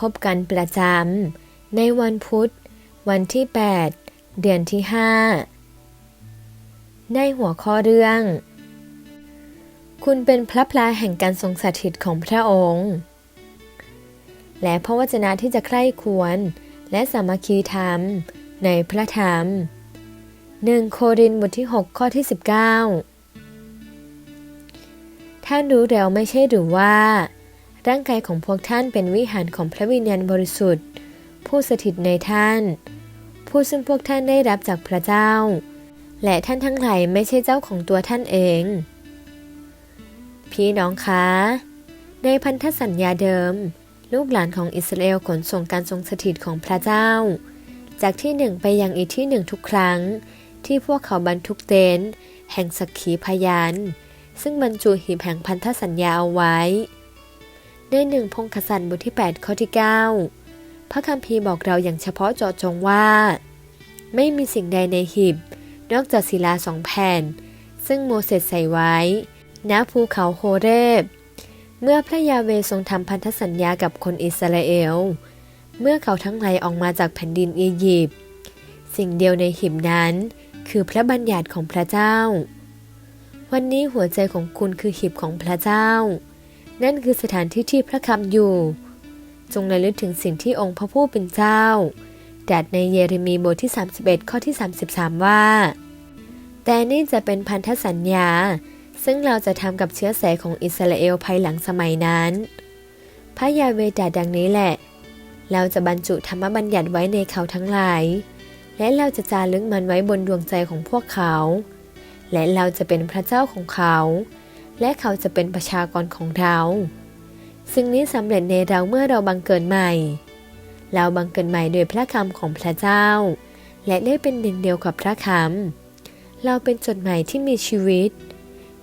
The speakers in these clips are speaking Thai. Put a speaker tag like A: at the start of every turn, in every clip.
A: พบกันประจำในวันพุธ วันที่ 8 เดือนที่ 5 ในหัวข้อเรื่อง คุณเป็นพระพลาแห่งการทรงสถิตของพระองค์ และพระวจนะที่จะใคร่ควรและสามัคคีธรรมในพระธรรม 1 โครินธ์บทที่ 6 ข้อที่ 19 ท่านรู้แล้วไม่ใช่หรือว่า ร่างกายของพวกท่านเป็นวิหารของพระวิญญาณบริสุทธิ์ ผู้สถิตในท่าน ผู้ซึ่งพวกท่านได้รับจากพระเจ้า และท่านทั้งหลายไม่ใช่เจ้าของตัวท่านเอง พี่น้องคะ ในพันธสัญญาเดิม ลูกหลานของอิสราเอลขนส่งการทรงสถิตของพระเจ้า จากที่หนึ่งไปยังอีกที่หนึ่งทุกครั้ง ที่พวกเขาบรรทุกเต็นท์แห่งสักขีพยานซึ่งบรรจุหีบแห่งพันธสัญญาเอาไว้ ในหนึ่งพงศษัตริย์บทที่ 8 ข้อที่ 9 พระคัมภีร์บอกเราอย่างเฉพาะเจาะจงว่า ไม่มีสิ่งใดในหีบ นอกจากศิลาสองแผ่น ซึ่งโมเสสใส่ไว้ ณภูเขาโฮเรบ เมื่อพระยาเวทรงทำพันธสัญญากับคนอิสราเอล เมื่อเขาทั้งหลายออกมาจากแผ่นดินอียิปต์สิ่งเดียวในหีบนั้น คือพระบัญญัติของพระเจ้า วันนี้หัวใจของคุณคือหีบของพระเจ้า นั่นคือสถานที่ที่พระคำอยู่ จงระลึกถึงสิ่งที่องค์พระผู้เป็นเจ้าตรัสในเยเรมีบทที่ 31 ข้อที่ 33 ว่า แต่นี่จะเป็นพันธสัญญา ซึ่งเราจะทำกับเชื้อสายของอิสราเอลภายหลังสมัยนั้น พระยาเวตรัสดังนี้แหละ เราจะบรรจุธรรมบัญญัติไว้ในเขาทั้งหลาย และเราจะจารึกมันไว้บนดวงใจของพวกเขา และเราจะเป็นพระเจ้าของเขา และเขาจะเป็นประชากรของเรา ซึ่งนี้สำเร็จในเราเมื่อเราบังเกิดใหม่ เราบังเกิดใหม่โดยพระคำของพระเจ้า และได้เป็นหนึ่งเดียวกับพระคำเราเป็นจดหมายที่มีชีวิต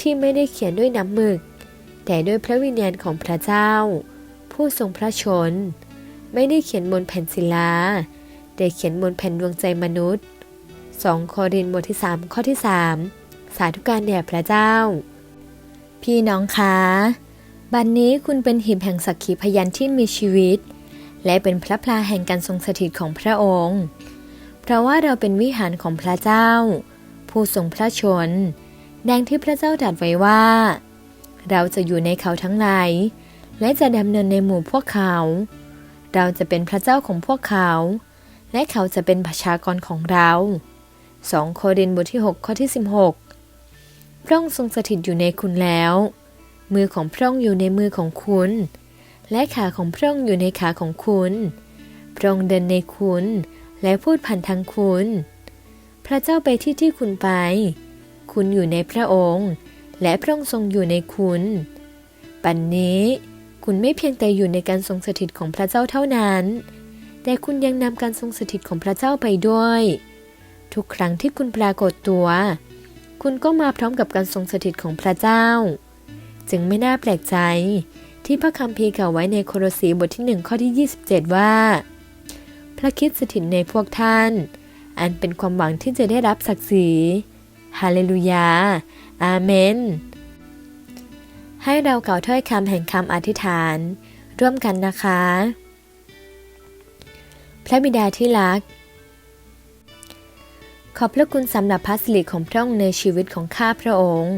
A: ที่ไม่ได้เขียนด้วยน้ำหมึก แต่ด้วยพระวิญญาณของพระเจ้า ผู้ทรงพระชน ไม่ได้เขียนบนแผ่นศิลาแต่เขียนบนแผ่นดวงใจมนุษย์ 2 โครินธ์บทที่ 3 ข้อที่ 3 สาธุการแด่พระเจ้า พี่น้องคะบัดนนี้คุณเป็นหีบแห่งสักขีพยานที่มีชีวิต และเป็นพระพลาแห่งการทรงสถิตของพระองค์ เพราะว่าเราเป็นวิหารของพระเจ้า ผู้ทรงพระชน ดังที่พระเจ้าตรัสไว้ว่า เราจะอยู่ในเขาทั้งหลายและจะดำเนินในหมู่พวกเขา เราจะเป็นพระเจ้าของพวกเขา และเขาจะเป็นประชากรของเรา 2 โครินธ์บทที่ 6 ข้อที่ 16 พระองค์ทรงสถิตอยู่ในคุณแล้ว มือของพระองค์อยู่ในมือของคุณ และขาของพระองค์อยู่ในขาของคุณ พระองค์เดินในคุณ และพูดผ่านทางคุณ พระเจ้าไปที่ที่คุณไป คุณอยู่ในพระองค์ และพระองค์ทรงอยู่ในคุณ ปัจนนี้คุณไม่เพียงแต่อยู่ในการทรงสถิตของพระเจ้าเท่านั้น แต่คุณยังนำการทรงสถิตของพระเจ้าไปด้วย ทุกครั้งที่คุณปรากฏตัว คุณก็มาพร้อมกับการทรงสถิตของพระเจ้า จึงไม่น่าแปลกใจที่พระคัมภีร์กล่าวไว้ในโครสีบทที่หนึ่งข้อที่ 27 ว่า พระคิดสถิตในพวกท่าน อันเป็นความหวังที่จะได้รับศักดิ์ศรีฮาเลลูยา อาเมน ให้เรากล่าวถ้อยคำแห่งคำอธิษฐาน ร่วมกันนะคะ พระบิดาที่รัก อบพระคุณสำหรับพระสิริของพระองค์ในชีวิตของข้าพระองค์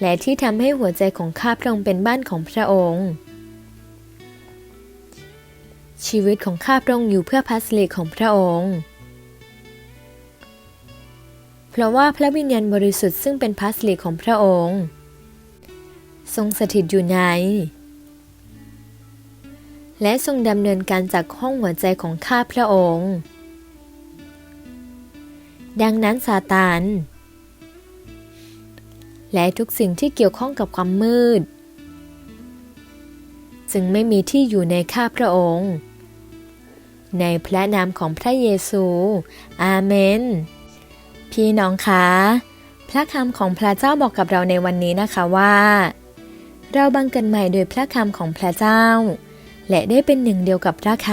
A: และที่ทำให้หัวใจของข้าพระองค์เป็นบ้านของพระองค์ ชีวิตของข้าพระองค์อยู่เพื่อพระสิริของพระองค์ เพราะว่าพระวิญญาณบริสุทธิ์ซึ่งเป็นพระสิริของพระองค์ ทรงสถิตอยู่ในและทรงดำเนินการจากห้องหัวใจของข้าพระองค์ ดังนั้นซาตานและทุกสิ่งที่เกี่ยวข้องกับความมืด จึงไม่มีที่อยู่ในข้าพระองค์ ในพระนามของพระเยซู อาเมน พี่น้องคะพระคำของพระเจ้าบอกกับเราในวันนี้นะคะว่า เราบังเกิดใหม่โดยพระคำของพระเจ้า และได้เป็นหนึ่งเดียวกับพระค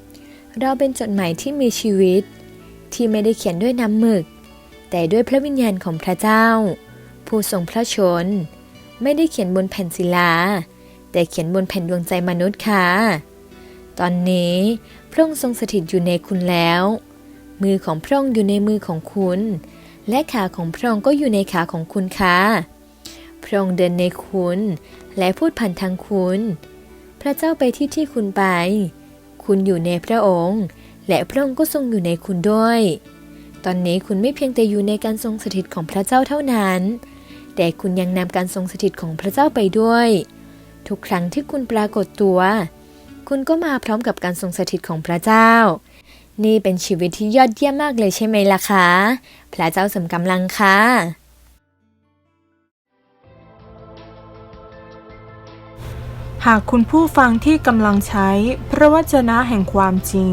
A: ำเราเป็นจดหมายที่มีชีวิต ที่ไม่ได้เขียนด้วยน้ำหมึก แต่ด้วยพระวิญญาณของพระเจ้า ผู้ทรงพระชน ไม่ได้เขียนบนแผ่นศิลา แต่เขียนบนแผ่นดวงใจมนุษย์ค่ะ ตอนนี้พระองค์ทรงสถิตอยู่ในคุณแล้ว มือของพระองค์อยู่ในมือของคุณ และขาของพระองค์ก็อยู่ในขาของคุณค่ะพระองค์เดินในคุณ และพูดผ่านทางคุณ พระเจ้าไปที่ที่คุณไป คุณอยู่ในพระองค์ และพระองค์ก็ทรงอยู่ในคุณด้วย ตอนนี้คุณไม่เพียงแต่อยู่ในการทรงสถิตของพระเจ้าเท่านั้น แต่คุณยังนำการทรงสถิตของพระเจ้าไปด้วย ทุกครั้งที่คุณปรากฏตัว คุณก็มาพร้อมกับการทรงสถิตของพระเจ้า นี่เป็นชีวิตที่ยอดเยี่ยมมากเลยใช่ไหมล่ะคะ พระเจ้าสมกำลังค่ะ
B: หากคุณผู้ฟังที่กำลังใช้พระวจนะแห่งความจริง